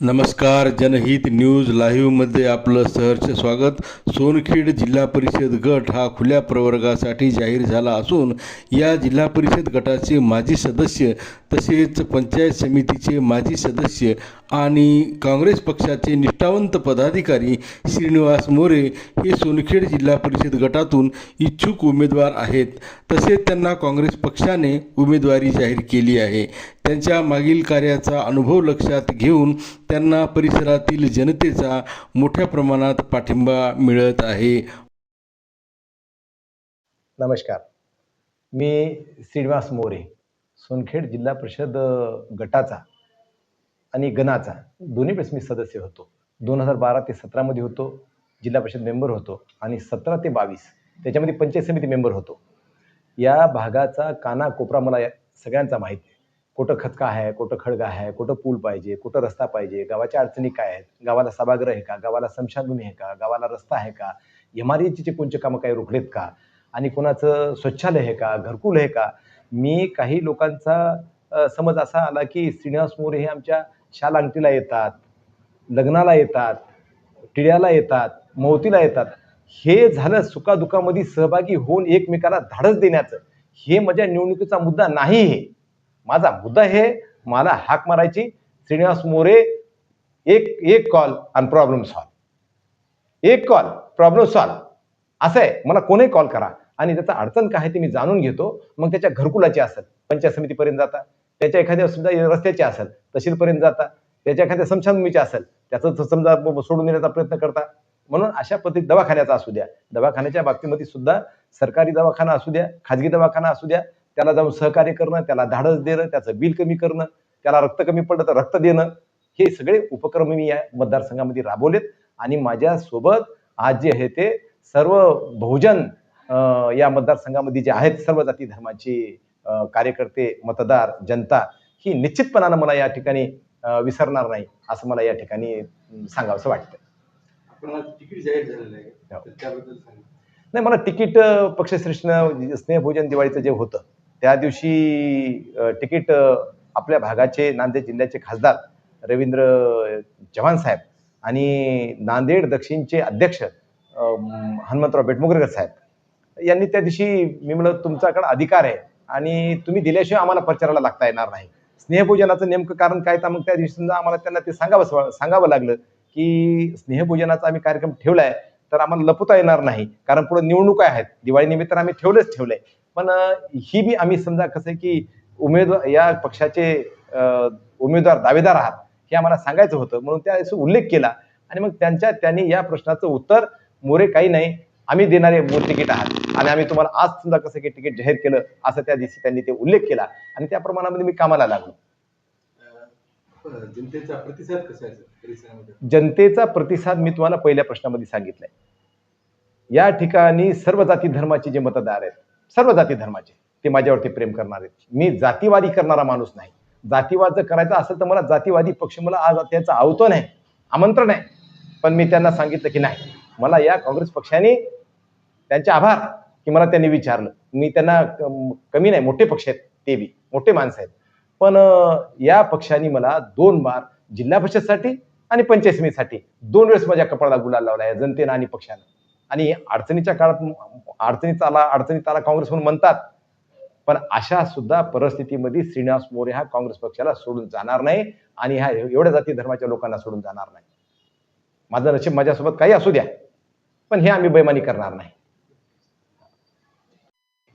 नमस्कार जनहित न्यूज लाईव्हमध्ये आपलं सहर्ष स्वागत. सोनखेड जिल्हा परिषद गट हा खुल्या प्रवर्गासाठी जाहीर झाला असून या जिल्हा परिषद गटाचे माजी सदस्य तसेच पंचायत समितीचे माजी सदस्य आणि काँग्रेस पक्षाचे निष्ठावंत पदाधिकारी श्रीनिवास मोरे हे सोनखेड जिल्हा परिषद गटातून इच्छुक उमेदवार आहेत. तसेच त्यांना काँग्रेस पक्षाने उमेदवारी जाहीर केली आहे. त्यांच्या मागील कार्याचा अनुभव लक्षात घेऊन त्यांना परिसरातील जनतेचा मोठ्या प्रमाणात पाठिंबा मिळत आहे. नमस्कार. मी श्रीनिवास मोरे सोनखेड जिल्हा परिषद गटाचा आणि गणाचा. दोन्ही वेळेस मी सदस्य होतो. दोन हजार बारा ते सतरामध्ये होतो. जिल्हा परिषद मेंबर होतो. आणि सतरा ते बावीस त्याच्यामध्ये पंचायत समिती मेंबर होतो. या भागाचा काना कोपरा मला या सगळ्यांचा माहिती आहे. कुठं खतका आहे कुठं खडगा आहे कुठं पूल पाहिजे कुठं रस्ता पाहिजे गावाच्या अडचणी काय आहेत गावाला सभागृह आहे का गावाला स्मशानभूमी आहे का गावाला रस्ता आहे का इमारतीचे कोणचे कामं काही रोखलेत का आणि कोणाचं स्वच्छालय आहे का घरकुल आहे का? मी काही लोकांचा समज असा आला की श्रीनिवास मोरे हे आमच्या शाल अंगठीला येतात लग्नाला येतात टिळ्याला येतात मौतीला येतात. हे झालं सुखादुखामध्ये सहभागी होऊन एकमेकाला धाडस देण्याचं. हे माझ्या निवडणुकीचा मुद्दा नाही हे माझा मुद्दा हे मला हाक मारायची. श्रीनिवास मोरे एक एक कॉल आणि प्रॉब्लेम सॉल्व एक कॉल प्रॉब्लेम सॉल्व असं आहे. मला कोणी कॉल करा. आणि त्याचा अडचण काय आहे ते मी जाणून घेतो. मग त्याच्या घरकुलाची असेल. पंचायत समितीपर्यंत जाता. त्याच्या एखाद्या सुद्धा रस्त्याची असेल. तहसीलपर्यंत जाता. त्याच्या एखाद्या समशानभूमीची असेल. त्याचं समजा सोडून देण्याचा प्रयत्न करता. म्हणून अशा पद्धती दवाखान्याचा असू द्या. दवाखान्याच्या बाबतीमध्ये सुद्धा सरकारी दवाखाना असू द्या खाजगी दवाखाना असू द्या त्याला जाऊन सहकार्य करणं त्याला धाडस देणं त्याचं बिल कमी करणं त्याला रक्त कमी पडलं तर रक्त देणं हे सगळे उपक्रम मी या मतदारसंघामध्ये राबवलेत. आणि माझ्यासोबत आज जे आहे ते सर्व बहुजन या मतदारसंघामध्ये जे आहेत सर्व जाती धर्माचे कार्यकर्ते मतदार जनता ही निश्चितपणानं मला या ठिकाणी विसरणार नाही असं मला या ठिकाणी सांगावंसं वाटतं हो. नाही मला तिकीट अं, पक्षश्रेष्ठनं स्नेहभोजन दिवाळीचं जे होतं त्या दिवशी तिकीट आपल्या भागाचे नांदेड जिल्ह्याचे खासदार रवींद्र चव्हाण साहेब आणि नांदेड दक्षिणचे अध्यक्ष हनुमंतराव बेटमुगरकर साहेब. यांनी त्या दिवशी मी म्हणलं तुमच्याकडे अधिकार आहे आणि तुम्ही दिल्याशिवाय आम्हाला प्रचाराला लागता येणार नाही. स्नेहपूजनाचं नेमकं कारण काय तर मग त्या दिवशी समजा आम्हाला त्यांना ते सांगावं सांगावं लागलं की स्नेहपूजनाचा आम्ही कार्यक्रम ठेवलाय तर आम्हाला लपवता येणार नाही. कारण पुढे निवडणुका आहेत. दिवाळीनिमित्त आम्ही ठेवलंच ठेवलंय. पण ही बी आम्ही समजा कसं की उमेदवार या पक्षाचे उमेदवार दावेदार आहात हे आम्हाला सांगायचं होतं. म्हणून त्या दिवशी उल्लेख केला. आणि मग त्यांच्या त्यांनी या प्रश्नाचं उत्तर मोरे काही नाही आम्ही देणारे मोर तिकीट आहात. आणि आम्ही तुम्हाला आज समजा कसं की तिकीट जाहीर केलं असं त्या दिवशी त्यांनी ते उल्लेख केला. आणि त्या प्रमाणामध्ये मी कामाला लागलो. जनतेचा प्रतिसाद कसा आहे जनतेचा प्रतिसाद मी तुम्हाला पहिल्या प्रश्नामध्ये सांगितलाय. या ठिकाणी सर्व जाती धर्माचे जे मतदार आहेत सर्व जाती धर्माचे ते माझ्यावरती प्रेम करणार आहेत. मी जातीवादी करणारा माणूस नाही. जातीवाद जर करायचा असेल तर मला जातीवादी पक्ष मला आज त्याचं आवतो नाही आमंत्रण आहे. पण मी त्यांना सांगितलं की नाही. मला या काँग्रेस पक्षाने त्यांचे आभार की मला त्यांनी विचारलं. मी त्यांना कमी नाही मोठे पक्ष आहेत ते बी मोठे माणसं आहेत. पण या पक्षाने मला दोन बार जिल्हा परिषदसाठी आणि पंचायत समितीसाठी दोन वेळेस माझ्या कपाळाला गुलाल लावला आहे जनतेनं आणि पक्षानं. आणि अडचणीच्या काळात अडचणीत आला अडचणीत आला काँग्रेस म्हणून म्हणतात. पण अशा सुद्धा परिस्थितीमध्ये श्रीनिवास मोरे हा काँग्रेस पक्षाला सोडून जाणार नाही आणि ह्या एवढ्या जाती धर्माच्या लोकांना सोडून जाणार नाही. माझं नशीब माझ्यासोबत काही असू द्या पण हे आम्ही बैमानी करणार नाही.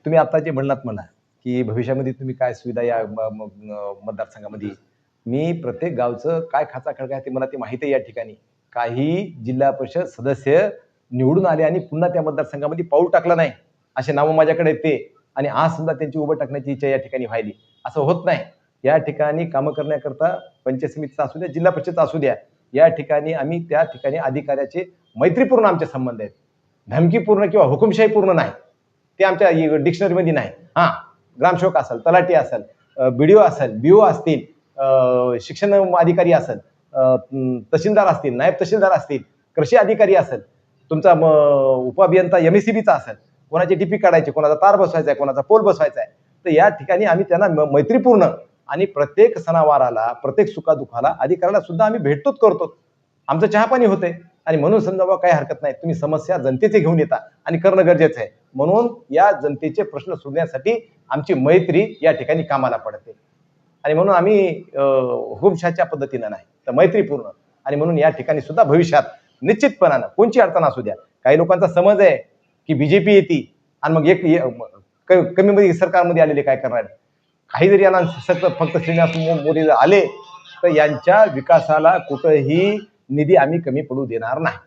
तुम्ही आता जे म्हणलात म्हणा की भविष्यामध्ये तुम्ही काय सुविधा या मतदारसंघामध्ये? मी प्रत्येक गावचं काय खाचा खडका आहे ते मला ते माहिती आहे या ठिकाणी. काही जिल्हा परिषद सदस्य निवडून आले आणि पुन्हा त्या मतदारसंघामध्ये पाऊल टाकलं नाही असे नावं माझ्याकडे ते आणि आज समजा त्यांची उभं टाकण्याची इच्छा या ठिकाणी व्हायली. असं होत नाही. या ठिकाणी कामं करण्याकरता पंचायत समितीचा असू द्या जिल्हा परिषदचा असू द्या या ठिकाणी आम्ही त्या ठिकाणी अधिकाऱ्याचे मैत्रीपूर्ण आमचे संबंध आहेत. धमकीपूर्ण किंवा हुकुमशाहीपूर्ण नाही. ते आमच्या डिक्शनरीमध्ये नाही. हां ग्रामसेवक असेल तलाठी असेल बी ओ असेल बी ओ असतील शिक्षण अधिकारी असेल अं, तहसीलदार असतील नायब तहसीलदार असतील कृषी अधिकारी असेल तुमचा म, उपअभियंता एम एस सी बीचा असेल. कोणाचे डीपी काढायचे कोणाचा तार बसवायचा आहे कोणाचा पोल बसवायचा आहे तर या ठिकाणी आम्ही त्यांना म- मैत्रीपूर्ण आणि प्रत्येक सणावाराला प्रत्येक सुखादुखाला अधिकाऱ्याला सुद्धा आम्ही भेटतोच करतो आमचं चहापाणी होते. आणि म्हणून समजा बाबा काही हरकत नाही तुम्ही समस्या जनतेचे घेऊन येता आणि करणं गरजेचं आहे. म्हणून या जनतेचे प्रश्न सोडण्यासाठी आमची मैत्री या ठिकाणी कामाला पडते. आणि म्हणून आम्ही हुकुमशाच्या पद्धतीनं नाही तर मैत्रीपूर्ण. आणि म्हणून या ठिकाणी सुद्धा भविष्यात निश्चितपणानं कोणची अडचण असू द्या. काही लोकांचा समज आहे की बीजेपी येते आणि मग एक कमी मध्ये सरकारमध्ये आलेले काय करणार काही जरी यांना सक्त फक्त श्रीनिवास मोदी आले तर यांच्या विकासाला कुठंही निधी आम्ही कमी पडू देणार नाही.